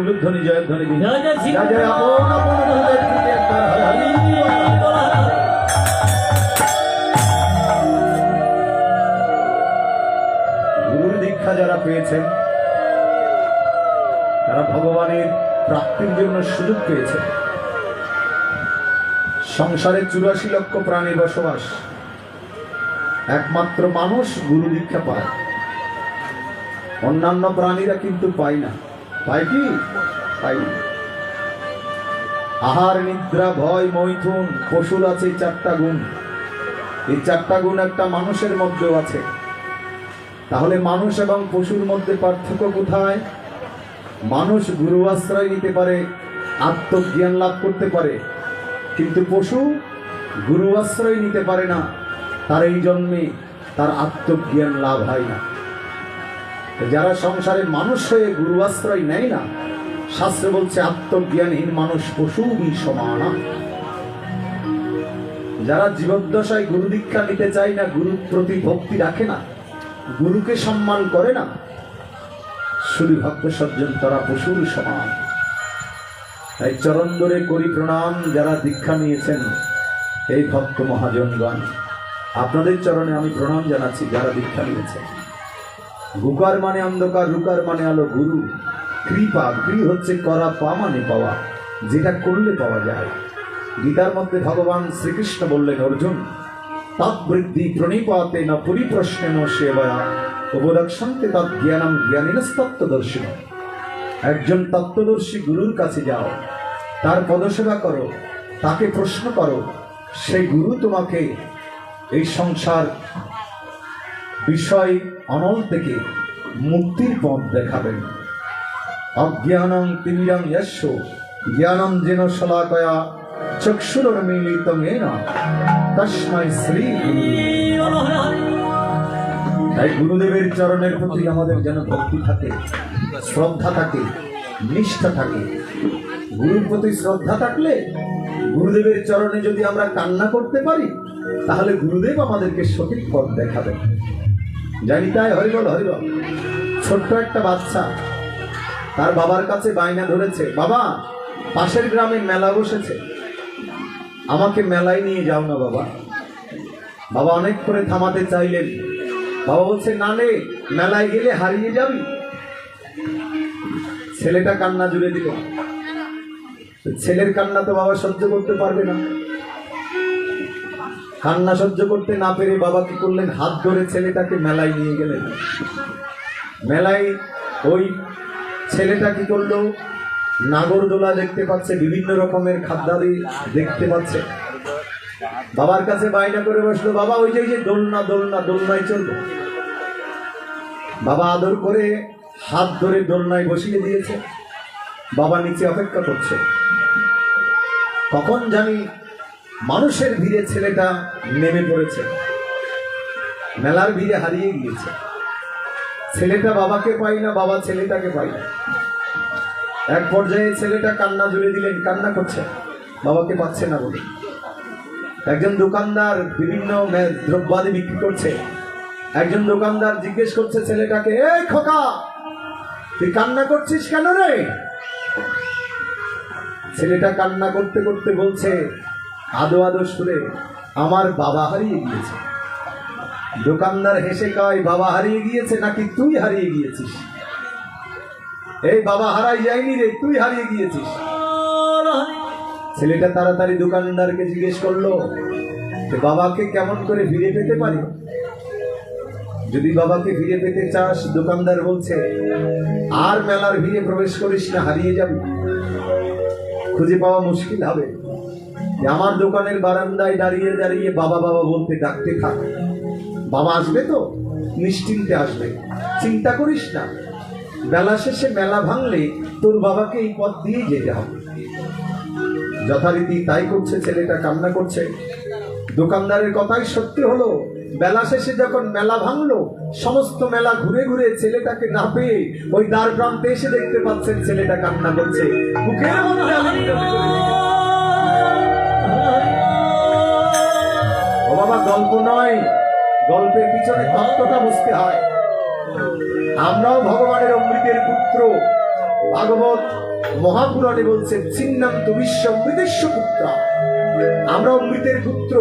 উলুধ্বনি জয়ধ্বনি জয় আপন আপন একবার। গুরুর দীক্ষা যারা পেয়েছেন তারা ভগবানের প্রাপ্তির জন্য সুযোগ পেয়েছে সংসারে চুরাশি লক্ষ প্রাণী বসবাস। একমাত্র মানুষ গুরু দীক্ষা পায়। অন্যান্য প্রাণীরা কিন্তু পায় না। পায় কি? পাই আহার, নিদ্রা, ভয়, মৈথুন পশুর আছে চারটা গুণ। এই চারটা গুণ একটা মানুষের মধ্যেও আছে। তাহলে মানুষ এবং পশুর মধ্যে পার্থক্য কোথায়? মানুষ গুরু আশ্রয় নিতে পারে, আত্মজ্ঞান লাভ করতে পারে। কিন্তু পশু গুরু আশ্রয় নিতে পারে না। তার এই জন্মে তার আত্মজ্ঞান লাভ হয় না। যারা সংসারে মানুষ হয়ে গুরু আশ্রয় নেয় না, শাস্ত্র বলছে আত্মজ্ঞানহীন মানুষ পশু সমান। যারা জীবদ্দশায় গুরু দীক্ষা নিতে চায় না গুরুর প্রতি ভক্তি রাখে না, গুরুকে সম্মান করে না, শুধু ভক্ত সজ্জন, তারা পশুর সমান। তাই চরণ ধরে করি প্রণাম, যারা দীক্ষা নিয়েছেন এই ভক্ত মহাজনগণ। আপনাদের চরণে আমি প্রণাম জানাচ্ছি, যারা দীক্ষা নিয়েছেন। গুকার মানে অন্ধকার, রুকার মানে আলো, গুরু। কৃপা, কৃ হচ্ছে করা পা মানে পাওয়া, যেটা করলে পাওয়া যায়। গীতার মধ্যে ভগবান শ্রীকৃষ্ণ বললেন, অর্জুন তৎবৃদ্ধি প্রণিপাতে না পরিপ্রশ্নেন সেবয়া। উপরক্ষন্তে তৎ জ্ঞানম জ্ঞানীনস্তত্ত্বদর্শিন একজন তত্ত্বদর্শী গুরুর কাছে যাও, তার পদসেবা করো, তাকে প্রশ্ন করো, সেই গুরু তোমাকে এই সংসার বিষয় অনল থেকে মুক্তির পথ দেখাবেন। অজ্ঞানং তিমিরং যস্য জ্ঞানম যেন শলাকয়া চক্ষুর মিলিত মেনা। তস্মৈ শ্রী। তাই গুরুদেবের চরণের প্রতি আমাদের যেন ভক্তি থাকে, শ্রদ্ধা থাকে, নিষ্ঠা থাকে। গুরুর প্রতি শ্রদ্ধা থাকলে গুরুদেবের চরণে যদি আমরা কান্না করতে পারি, তাহলে গুরুদেব আমাদেরকে সঠিক পথ দেখাবেন। জানি তাই হরিবল হরিবল ছোট্ট একটা বাচ্চা। তার বাবার কাছে বায়না ধরেছে, বাবা, পাশের গ্রামে মেলা বসেছে। আমাকে মেলায় নিয়ে যাও না, বাবা। বাবা অনেক করে থামাতে চাইলেন। বাবা বলছে, না রে মেলায় গেলে হারিয়ে যাবি। ছেলেটা কান্না জুড়ে দিল। ছেলের কান্না তো বাবা সহ্য করতে পারবে না। কান্না সহ্য করতে না পেরে বাবা কি করলেন? হাত ধরে ছেলেটাকে মেলায় নিয়ে গেলেন। মেলায় ওই ছেলেটা কি করল? নাগরদোলা দেখতে পাচ্ছে, বিভিন্ন রকমের খাদ্যাদি দেখতে পাচ্ছে। বাবার কাছে বায়না করে বসল, বাবা, ওই যে ওই যে, দোলনা দোলনা, দোলনায় চলবে বাবা আদর করে হাত ধরে দোলনায় বসিয়ে দিয়েছে। বাবা নিচে অপেক্ষা করছে। কখন জানি মানুষের ভিড়ে ছেলেটা নেমে পড়েছে। মেলার ভিড়ে হারিয়ে গিয়েছে। ছেলেটা বাবাকে পাই না, বাবা ছেলেটাকে পাই না। এক পর্যায়ে ছেলেটা কান্না জুড়ে দিলেন কান্না করছে। বাবাকে পাচ্ছে না বলে। একজন দোকানদার বিভিন্ন দ্রব্যাদি বিক্রি করছে। একজন দোকানদার জিজ্ঞেস করছে ছেলেটাকে, এই খোকা, তুই কান্না করছিস কেন রে? ছেলেটা কান্না করতে করতে বলছে আদো আদো সুরে আমার বাবা হারিয়ে গিয়েছে। দোকানদার হেসে কয়, বাবা হারিয়ে গিয়েছে নাকি তুই হারিয়ে গিয়েছিস? এই বাবা হারাই যায়নি রে, তুই হারিয়ে গিয়েছিস। ছেলেটা তাড়াতাড়ি দোকানদারকে জিজ্ঞেস করল বাবাকে কেমন করে ফিরে পেতে পারি? যদি বাবাকে ফিরে পেতে চাস, দোকানদার বলছে, আর মেলার ভিড়ে প্রবেশ করিস না, হারিয়ে যাবি। খুঁজে পাওয়া মুশকিল হবে। আমার দোকানের বারান্দায় দাঁড়িয়ে দাঁড়িয়ে বাবা বাবা বলতে ডাকতে থাক। বাবা আসবে তো? নিশ্চিন্তে আসবে। চিন্তা করিস না। বেলা শেষে মেলা ভাঙলে তোর বাবাকে এই পথ দিয়ে যেতে হবে। যথারীতি তাই করছে, ছেলেটা কান্না করছে। দোকানদারের কথাই সত্যি হলো, বেলা শেষে যখন মেলা ভাঙলো, সমস্ত মেলা ঘুরে ঘুরে ছেলেটাকে না পেয়ে ওই দ্বার প্রান্তে এসে দেখতে পাচ্ছেন ছেলেটা কান্না করছে। বুকের মধ্যে গল্প নয়, গল্পের পিছনে তত্ত্বটা বুঝতে হয়। আমরাও ভগবানের অমৃতের পুত্র। ভাগবত মহাপুরাণে বলছে ছিন্নান্ত বিশ্ব অমৃতেশ্ব পুত্র। আমরা অমৃতের পুত্র।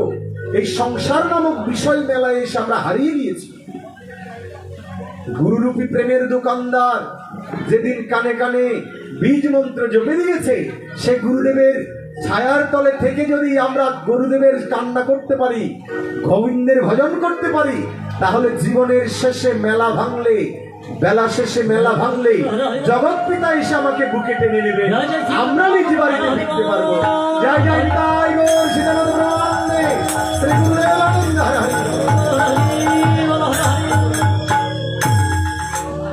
এই সংসার নামক বিষয় মেলায় এসে আমরা হারিয়ে দিয়েছি গুরুরূপী প্রেমের দোকানদার যেদিন কানে কানে বীজ মন্ত্র জমে দিয়েছে, সে গুরুদেবের ছায়ার তলে থেকে যদি আমরা গুরুদেবের কান্না করতে পারি, গোবিন্দের ভজন করতে পারি, তাহলে জীবনের শেষে মেলা ভাঙলে, বেলা শেষে মেলা ভাঙলে জগৎ পিতা এসে আমাকে বুকে টেনে নেবে। আমরা নিজ বাড়িতে ফিরতে পারব জয় জয়।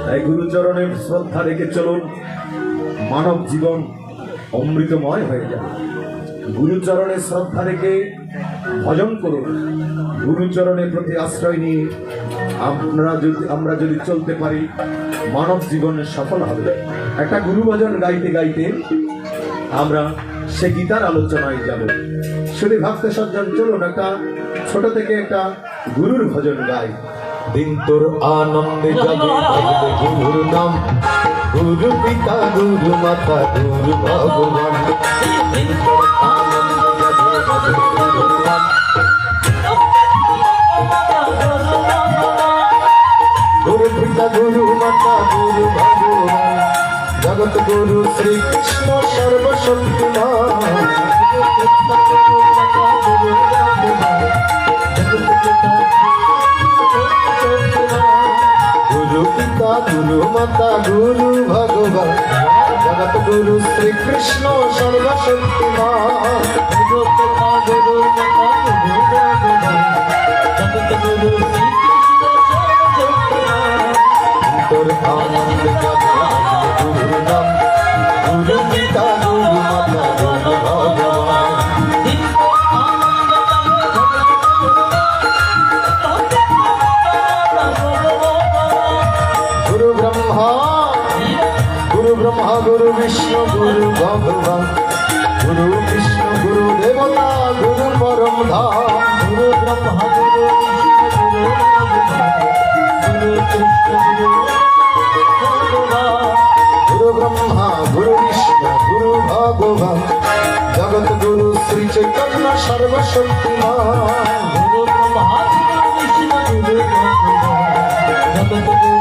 তাই গুরুচরণের শ্রদ্ধা রেখে চলুন। মানব জীবন অমৃতময় হয়ে যাবে। গুরুচরণের শ্রদ্ধা রেখে ভজন করুন। গুরুচরণের প্রতি আশ্রয় নিয়ে আমরা যদি আমরা যদি চলতে পারি, মানব জীবনে সফল হবে। একটা গুরু ভজন গাইতে গাইতে আমরা সে গীতার আলোচনায় যাব। শুধু ভাবতে সজ্জন চলুন একটা ছোট থেকে একটা গুরুর ভজন গাই। দিন তোর আনন্দে যাবে গুরুর নাম গুরু পিতা, গুরু মাতা, গুরু ভগবান। গুরু পিতা, গুরু মাতা, গুরু ভগবান। জগৎ গুরু শ্রী কৃষ্ণ সর্বশক্তিমান। গুরু পিতা গুরু মাতা গুরু ভগবান পিতা গুরু মাতা গুরু ভগবান জগৎ গুরু শ্রী কৃষ্ণ গুরু নাম গুরু পিতা গুরু বিষ্ণু গুরু ভগবান গুরু বিষ্ণু গুরু দেবতা, গুরু পরম ধাম গুরু ব্রহ্মা গুরু গুরু ব্রহ্মা, গুরু বিষ্ণু গুরু ভগবান। জগৎ গুরু শ্রী চৈতন্য সর্বশক্তিমান। গুরু ব্রহ্মা গুরু বিষ্ণু গুরু ভগবান জগৎ গুরু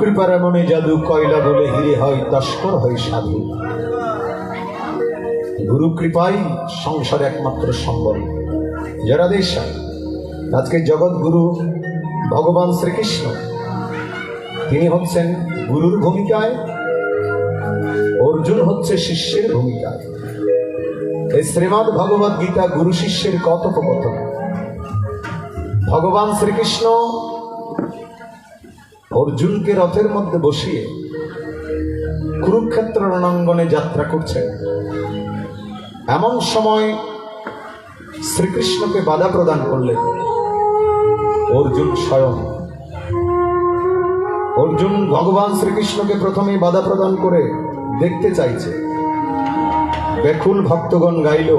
কৃপার এমনে জাদু কয়লা বলে হিরে হয়, তস্কর হয় সাধু। গুরু কৃপাই সংসার একমাত্র সম্বল। যারা দেশ আজকে জগৎগুরু ভগবান শ্রীকৃষ্ণ। তিনি হচ্ছেন গুরুর ভূমিকায়, অর্জুন হচ্ছে শিষ্যের ভূমিকায়। এই শ্রীমদ ভগবত গীতা গুরু শিষ্যের কথোপকথন। ভগবান শ্রীকৃষ্ণ অর্জুনকে রথের মধ্যে বসিয়ে কুরুক্ষেত্র রণাঙ্গনে যাত্রা করছেন। এমন সময় শ্রীকৃষ্ণকে বাধা প্রদান করলেন অর্জুন স্বয়ং। অর্জুন ভগবান শ্রীকৃষ্ণকে প্রথমে বাধা প্রদান করে দেখতে চাইছে। ব্যাকুল ভক্তগণ গাইল,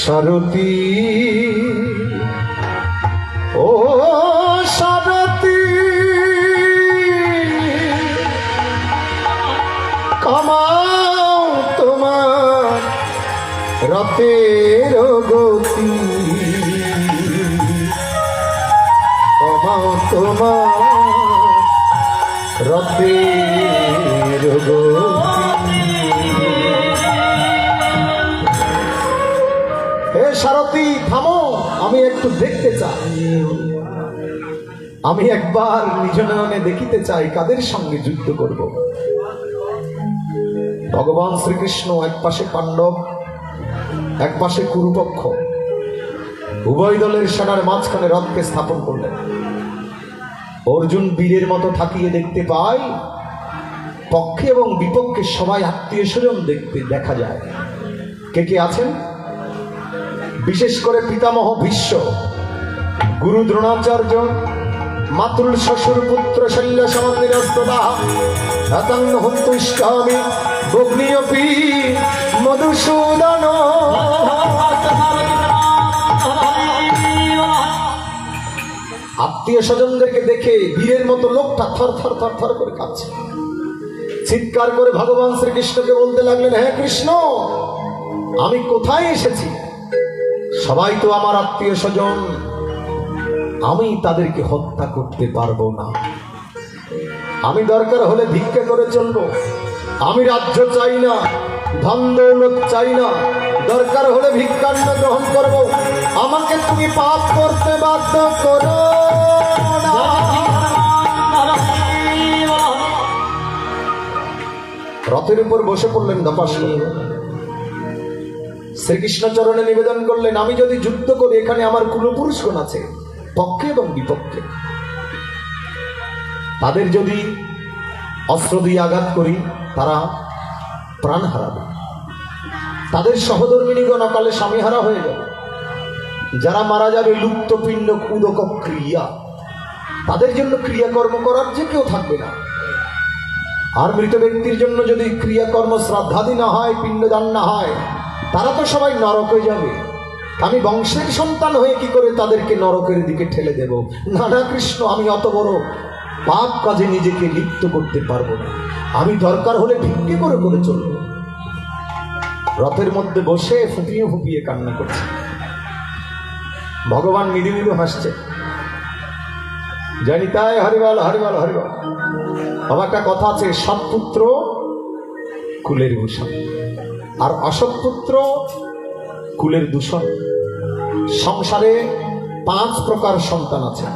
সারথী, ও রথের গতি। কমাও তোমার রথের গতি। হে সারথী, থামো, আমি একটু দেখতে চাই। আমি একবার নিজ নয়নে দেখিতে চাই কাদের সঙ্গে যুদ্ধ করব। ভগবান শ্রীকৃষ্ণ এক পাশে পাণ্ডব এক পাশে কুরুপক্ষ। উভয় দলের সেনার মাঝখানে রথকে স্থাপন করলেন। অর্জুন বীরের মতো থাকিয়ে দেখতে পায়, পক্ষে এবং বিপক্ষে সবাই আত্মীয় স্বজন দেখতে দেখা যায়। কে কে আছেন? বিশেষ করে পিতামহ ভীষ্ম গুরু দ্রোণাচার্য মাতৃ শ্বশুর পুত্র শল্য সমন্দিরস্তদা রতং হন্তুষ্টামি বগ্নিয়পি মধুসূদন। আত্মীয় স্বজনদেরকে দেখে বীরের মতো লোকটা থর থর থর থর করে কাঁদছে। চিৎকার করে ভগবান শ্রীকৃষ্ণকে বলতে লাগলেন হ্যাঁ কৃষ্ণ, আমি কোথায় এসেছি? সবাই তো আমার আত্মীয় স্বজন আমি তাদেরকে হত্যা করতে পারব না। আমি দরকার হলে ভিক্ষা করে চলবো। আমি রাজ্য চাই না, ধন দৌলত চাই না। দরকার হলে ভিক্ষান্ন গ্রহণ করব। আমাকে তুমি পাপ করতে বাধ্য করো রথের উপর বসে পড়লেন দপাস করে। শ্রীকৃষ্ণ চরণে নিবেদন করলেন, আমি যদি যুদ্ধ করি, এখানে আমার কুলপুরুষগণ আছে। পক্ষে এবং বিপক্ষে। তাদের যদি অস্ত্র দিয়ে আঘাত করি, তারা প্রাণ হারাবে। তাদের সহধর্মিনীগণ অকালে স্বামীহারা হয়ে যাবে। যারা মারা যাবে লুপ্ত, পিণ্ড উদক ক্রিয়া তাদের জন্য ক্রিয়াকর্ম করার যে কেউ থাকবে না। আর মৃত ব্যক্তির জন্য যদি ক্রিয়াকর্ম শ্রাদ্ধাদি না হয়, পিণ্ডদান না হয়, তারা তো সবাই নরকে যাবে। আমি বংশের সন্তান হয়ে কি করে তাদেরকে নরকের দিকে ঠেলে দেব? না না কৃষ্ণ, আমি অত বড় পাপ কাজে নিজেকে লিপ্ত করতে পারব না। আমি দরকার হলে ভিক্ষে করে করে চলব। রথের মধ্যে বসে ফুপিয়ে ফুপিয়ে কান্না করছে। ভগবান মৃদু মৃদু হাসছে। জানি তাই হরিবল হরিবল হরিবল। আমার একটা কথা আছে, সৎপুত্র কুলের ভূষণ আর অসৎপুত্র কুলের দূষণ। সংসারে পাঁচ প্রকার সন্তান আছে।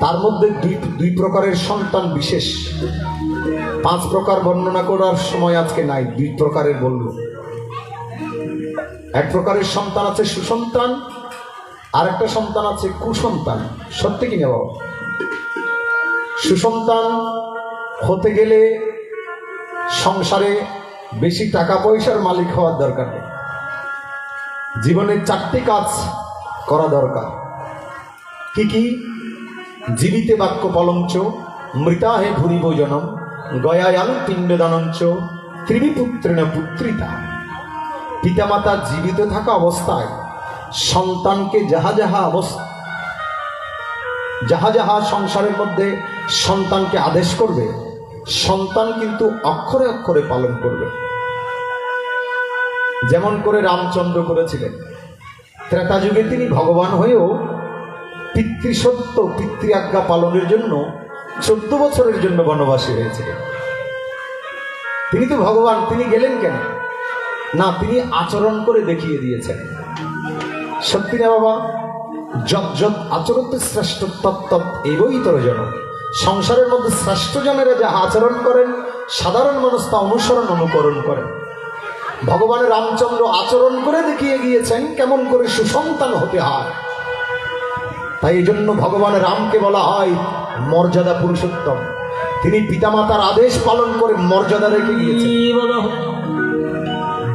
তার মধ্যে দুই দুই প্রকারের সন্তান বিশেষ। পাঁচ প্রকার বর্ণনা করার সময় আজকে নাই, দুই প্রকারের বলল এক প্রকারের সন্তান আছে সুসন্তান আর একটা সন্তান আছে কুসন্তান। সত্যি কি না বাবা? সুসন্তান হতে গেলে সংসারে বেশি টাকা পয়সার মালিক হওয়ার দরকার নেই। জীবনের চারটি কাজ করা দরকার। কি কি? জীবিতে বাক্য পলঞ্চ মৃতাহে ভুরিব জনম গয়ায়াং পিণ্ডদানঞ্চ ত্রিবিপুত্রেণ পুত্রিতা। পিতামাতা জীবিত থাকা অবস্থায় সন্তানকে যাহা যাহা অবস্থা যাহা যাহা সংসারের মধ্যে সন্তানকে আদেশ করবে, সন্তান কিন্তু অক্ষরে অক্ষরে পালন করবে। যেমন করে রামচন্দ্র করেছিলেন। ত্রেতা যুগে তিনি ভগবান হয়েও পিতৃসত্য পিতৃ আজ্ঞা পালনের জন্য চোদ্দ বছরের জন্য বনবাসী হয়েছিলেন তিনি তো ভগবান, তিনি গেলেন কেন? না, তিনি আচরণ করে দেখিয়ে দিয়েছেন। সত্যি না বাবা? যত যত আচরণতে শ্রেষ্ঠ তত্ত্ব এবই তোর জন সংসারের মধ্যে শ্রেষ্ঠ জনেরা যাহা আচরণ করেন, সাধারণ মানুষ তা অনুসরণ, অনুকরণ করেন। ভগবানের রামচন্দ্র আচরণ করে দেখিয়ে গিয়েছেন, কেমন করে সুসন্তান হতে হয়। তাই এই জন্য ভগবান রামকে বলা হয় মর্যাদা পুরুষোত্তম। তিনি পিতামাতার আদেশ পালন করে মর্যাদা রেখে গিয়েছেন।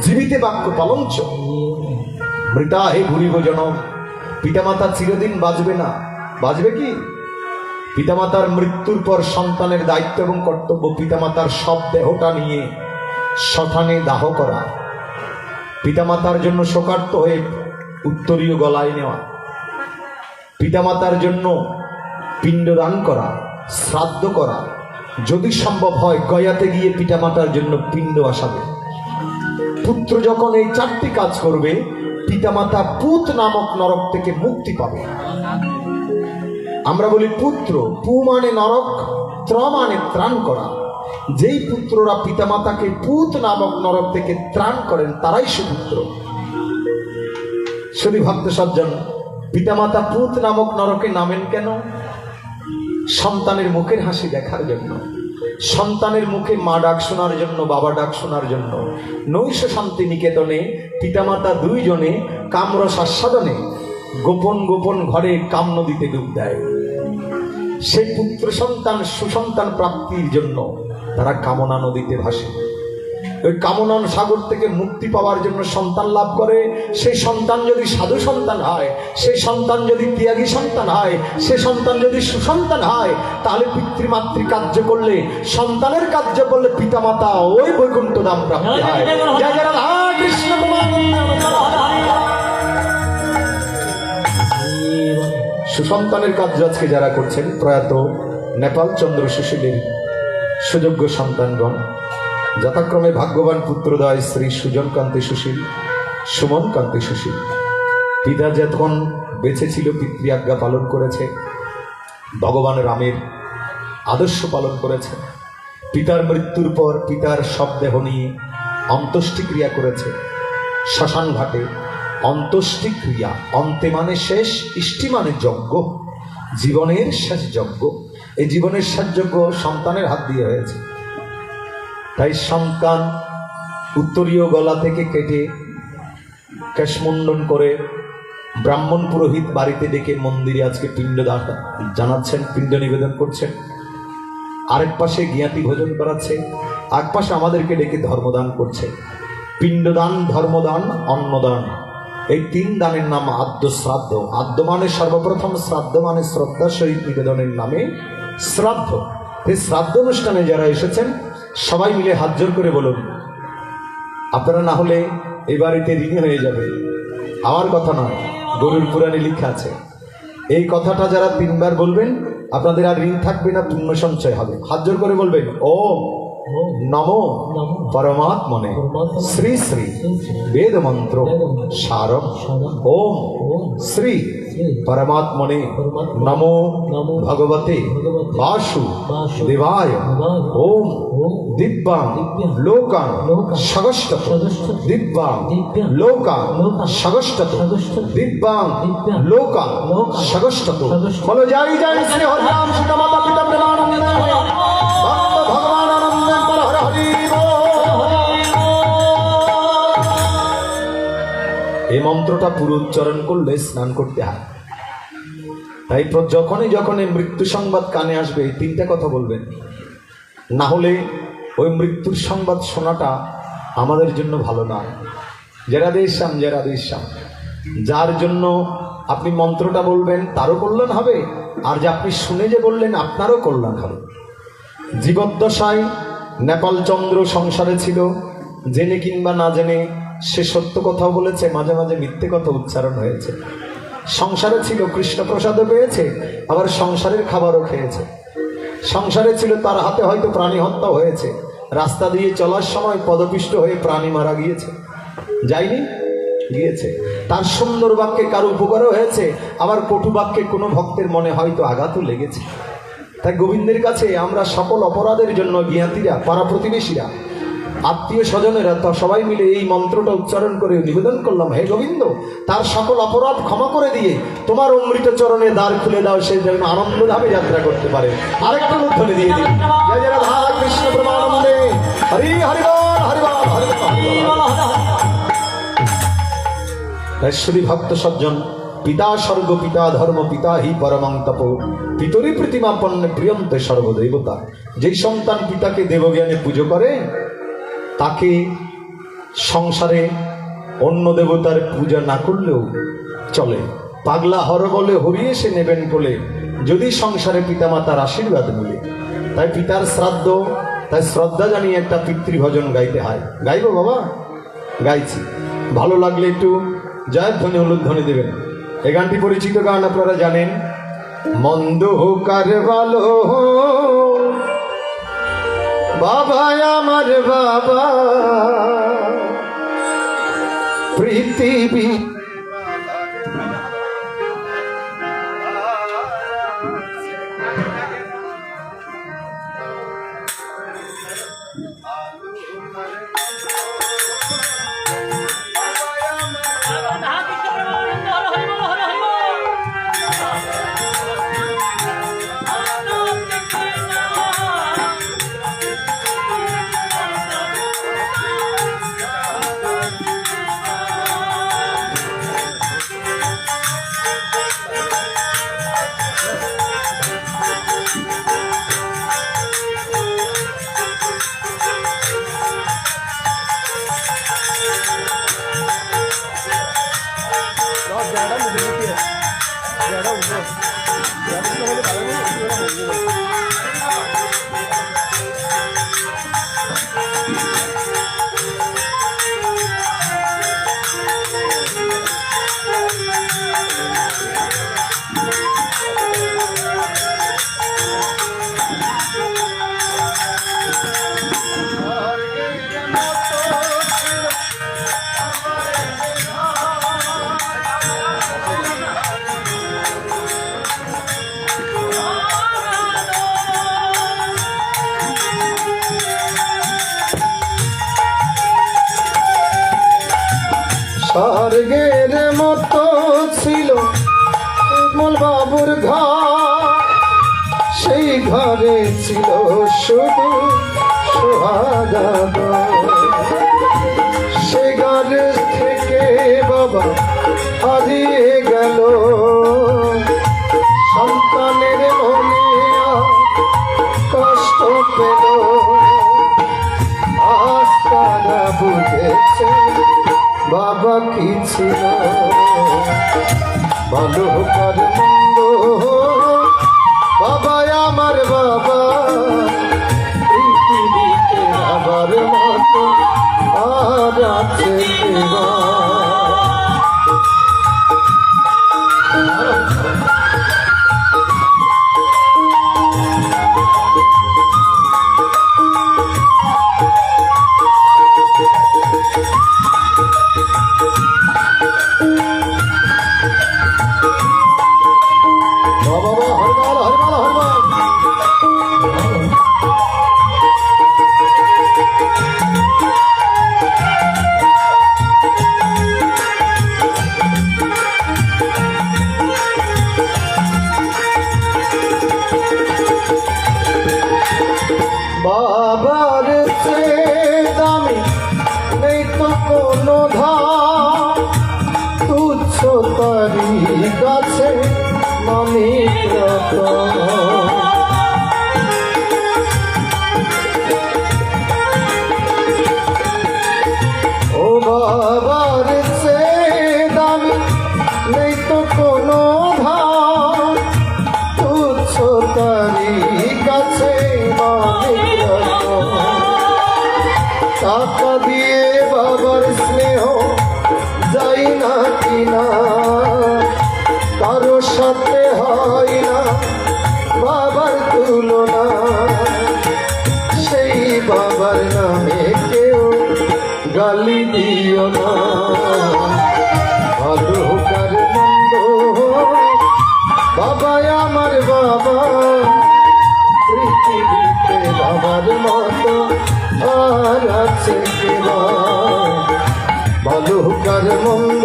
জীবিতে বাক্য পালঞ্চ মৃতা হে ভুরিব জনম পিতামাতা চিরদিন বাঁচবে না। বাঁচবে কি? পিতামাতার মৃত্যুর পর সন্তানের দায়িত্ব এবং কর্তব্য পিতামাতার সব দেহটা নিয়ে শ্মশানে দাহ করা। পিতামাতার জন্য শোকার্ত হয়ে উত্তরীয় গলায় নেওয়া। পিতামাতার জন্য পিণ্ডদান করা, শ্রাদ্ধ করা। যদি সম্ভব হয়, গয়াতে গিয়ে পিতামাতার জন্য পিণ্ড আসাবে। পুত্র যখন এই চারটি কাজ করবে, পিতামাতা পুত নামক নরক থেকে মুক্তি পাবে। আমরা বলি পুত্র, পু মানে নরক, ত্র মানে ত্রাণ করা। যেই পুত্ররা পিতামাতাকে পুত নামক নরক থেকে ত্রাণ করেন, তারাই সুপুত্র শুধু ভক্ত সজ্জন পিতামাতা পুত নামক নরকে নামেন কেন? সন্তানের মুখের হাসি দেখার জন্য। সন্তানের মুখে মা ডাক শোনার জন্য, বাবা ডাক শোনার জন্য। নৈশ শান্তি নিকেতনে পিতামাতা দুইজনে কামরস আস্বাদনে গোপন গোপন ঘরে কাম নদীতে ডুব দেয়। সেই পুত্র সন্তান সুসন্তান প্রাপ্তির জন্য তারা কামনা নদীতে ভাসে। ওই কামনান সাগর থেকে মুক্তি পাওয়ার জন্য সন্তান লাভ করে। সেই সন্তান যদি সাধু সন্তান হয় সেই সন্তান যদি ত্যাগী সন্তান হয় সে সন্তান যদি সুসন্তান হয় তাহলে পিতৃমাতৃ কার্য করলে সন্তানের কার্য করলে পিতামাতা ওই বৈকুণ্ঠ নাম প্রাপ্তি হয়। কৃষ্ণ সুসন্তানের কার্য আজকে যারা করছেন প্রয়াত নেপাল চন্দ্র সুশীলের সুযোগ্য সন্তানগণ, যথাক্রমে ভাগ্যবান পুত্রদয় শ্রী সুজন কান্তি সুশীল, সুমন কান্তি সুশীল। পিতা যখন বেঁচে ছিল পিতৃ আজ্ঞা পালন করেছে, ভগবান রামের আদর্শ পালন করেছে, পিতার মৃত্যুর পর পিতার শবদেহ নিয়ে অন্ত্যেষ্টিক্রিয়া করেছে। শ্মশান ঘাটে অন্ত্যেষ্টিক্রিয়া, অন্তে মানে শেষ, ইষ্টি মানে যজ্ঞ। জীবনের শেষ যজ্ঞ এই জীবনের শেষ যজ্ঞ সন্তানের হাত দিয়ে হয়েছে। তাই সন্তান উত্তরীয় গলা থেকে কেটে কেশমণ্ডন করে ব্রাহ্মণ পুরোহিত বাড়িতে ডেকে মন্দিরে আজকে পিণ্ড জানাচ্ছেন, পিণ্ড নিবেদন করছেন। আরেক পাশে জ্ঞাতি ভোজন করাচ্ছে এক পাশে আমাদেরকে ডেকে ধর্মদান করছে। পিণ্ডদান, ধর্মদান, অন্নদান। এই তিন দানের নাম আদ্য শ্রাদ্ধ। আদ্য মানে সর্বপ্রথম, শ্রাদ্ধ মানে শ্রদ্ধা সহিত নিবেদনের নামে শ্রাদ্ধ। এই শ্রাদ্ধ অনুষ্ঠানে যারা এসেছেন, সবাই মিলে হাত জোর করে বলুন, আপনারা না হলে এই বাড়িতে ঋণী হয়ে যাবে। আমার কথা নয়, গরুর পুরাণে লেখা আছে। এই কথাটা যারা তিনবার বলবেন, আপনাদের আর ঋণ থাকবে না, পুণ্য সঞ্চয় হবে। হাত জোর করে বলবেন ও নম পরমাত্মনে শ্রী শ্রী বেদ মন্ত্র সারম ওম শ্রী পরমাত্মনে নমো ভগবতে বাসু দেবায় ওম দিব্যাং লোকাং সগষ্টত দিব্যাং লোকাং সগষ্টত দিব্যাং লোকাং সগষ্টত। বলো যাই যাই শ্রী হরিরাম সীতা মাতা পিতা প্রেমানন্দ মন্ত্রটা পুরো উচ্চারণ করলে স্নান করতে হয়। তাই যখনই যখনই মৃত্যু সংবাদ কানে আসবে, এই তিনটা কথা বলবেন। না হলে ওই মৃত্যুর সংবাদ শোনাটা আমাদের জন্য ভালো না যারা দেশাম যারা দেশাম। যার জন্য আপনি মন্ত্রটা বলবেন, তারও কল্যাণ হবে। আর যে আপনি শুনে যে বললেন, আপনারও কল্যাণ হবে। জীবদ্দশায় নেপাল চন্দ্র সংসারে ছিল। জেনে কিংবা না জেনে সে সত্য কথাও বলেছে, মাঝে মাঝে মিথ্যে কথা উচ্চারণ হয়েছে। সংসারে ছিল কৃষ্ণপ্রসাদও পেয়েছে, আবার সংসারের খাবারও খেয়েছে। সংসারে ছিল তার হাতে হয়তো প্রাণী হত্যা হয়েছে। রাস্তা দিয়ে চলার সময় পদপিষ্ট হয়ে প্রাণী মারা গিয়েছে। যাইনি গিয়েছে। তার সুন্দর বাক্যে কারও উপকারও হয়েছে, আবার কটু বাক্যে কোনো ভক্তের মনে হয়তো আঘাতও লেগেছে। তাই গোবিন্দের কাছে আমরা সকল অপরাধের জন্য জ্ঞাতিরা, পাড়া প্রতিবেশীরা আত্মীয় স্বজনেরা তা সবাই মিলে এই মন্ত্রটা উচ্চারণ করে নিবেদন করলাম হে গোবিন্দ তার সকল অপরাধ ক্ষমা করে দিয়ে তোমার অমৃত চরণে দ্বার খুলে দাও সে যেন আনন্দভাবে যাত্রা করতে পারে। আরেকটা মধ্যে দিয়ে দিন রাধা কৃষ্ণ প্রেমানন্দে। হরি হরি ঐশ্বরী ভক্ত সজ্জন পিতা স্বর্গ পিতা ধর্ম পিতা হি পরমাং তপ। পিতরি প্রতিমাপন্ন প্রিয়ন্তে সর্বদেবতা। যেই সন্তান পিতাকে দেবজ্ঞানে পুজো করে তাকে সংসারে অন্য দেবতার পূজা না করলেও চলে। পাগলা হর বলে হরিয়ে সে নেবেন বলে যদি সংসারে পিতামাতার আশীর্বাদ মিলে। তাই পিতার শ্রাদ্ধ, তাই শ্রদ্ধা জানিয়ে একটা পিতৃভজন গাইতে হয়। গাইবো বাবা? গাইছি। ভালো লাগলে একটু জয় ধ্বনি হলুদ ধ্বনি দেবেন। এই গানটি পরিচিত গান আপনারা জানেন। মন্দ হোক আর ভালো বাবা আমার বাবা। পৃথিবী স্বর্গের মতো ছিল। মল বাবুর ঘর, সেই ঘরে ছিল শুধু সোহাগাদ সে ঘরে থেকে বাবা হারিয়ে গেল বাবা কি ছিল ভালো কর মন্দ বাবা আমার বাবা। পৃথিবীতে আবার মতো মানিক বাবা আমার বাবা। পৃথিবীতে বাবার মতো আর আছে ভালো কার মন্দ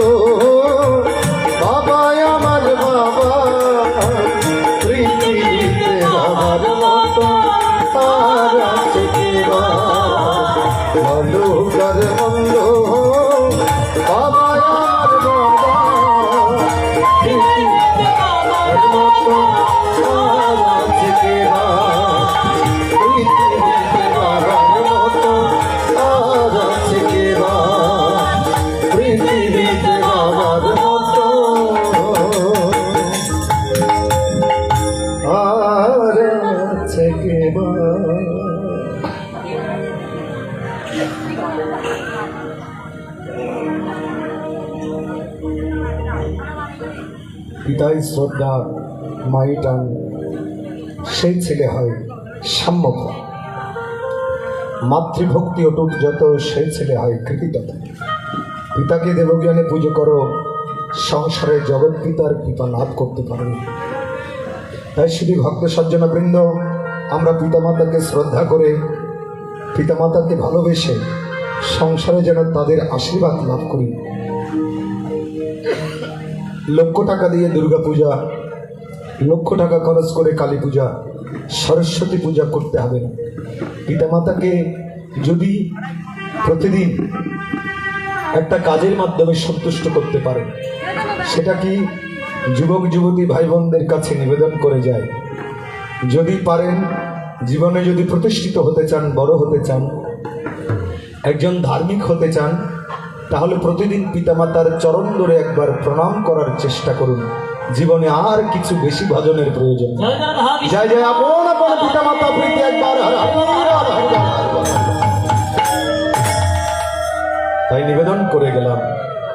পিতাই শ্রদ্ধা, মাই টান, সেই ছেলে হয় সাম্যক। মাতৃভক্তি অটুট যত, সেই ছেলে হয় কৃতিতত পিতাকে দেবজ্ঞানে পুজো করো, সংসারে জগৎ পিতার কৃপা লাভ করতে পারো। তাই শুধু ভক্ত সজ্জনা বৃন্দ আমরা পিতামাতাকে শ্রদ্ধা করে, পিতামাতাকে ভালোবেসে সংসারে যেন তাদের আশীর্বাদ লাভ করি। লক্ষ টাকা দিয়ে দুর্গা পূজা লক্ষ টাকা খরচ করে কালী পূজা, সরস্বতী পূজা করতে হবে না। পিতামাতাকে যদি প্রতিদিন একটা কাজের মাধ্যমে সন্তুষ্ট করতে পারে, সেটা কি যুবক যুবতী ভাই বোনদের কাছে নিবেদন করে যায়? যদি পারেন জীবনে যদি প্রতিষ্ঠিত হতে চান বড় হতে চান একজন ধার্মিক হতে চান তাহলে প্রতিদিন পিতামাতার চরণ ধরে একবার প্রণাম করার চেষ্টা করুন। জীবনে আর কিছু বেশি ভজনের প্রয়োজন। জয় জয় আপন আপন পিতামাতা প্রীতি একবার। তাই নিবেদন করে গেলাম।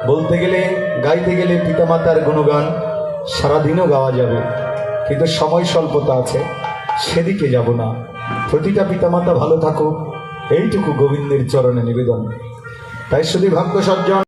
বলতে গেলে গাইতে গেলে পিতামাতার গুণগান সারাদিনও গাওয়া যাবে। কিন্তু সময় স্বল্পতা আছে, সেদিকে যাব না। প্রতিটা পিতামাতা ভালো থাকুক। এইটুকু গোবিন্দের চরণে নিবেদন। তাই শুধু ভাগ্য সজ্জন।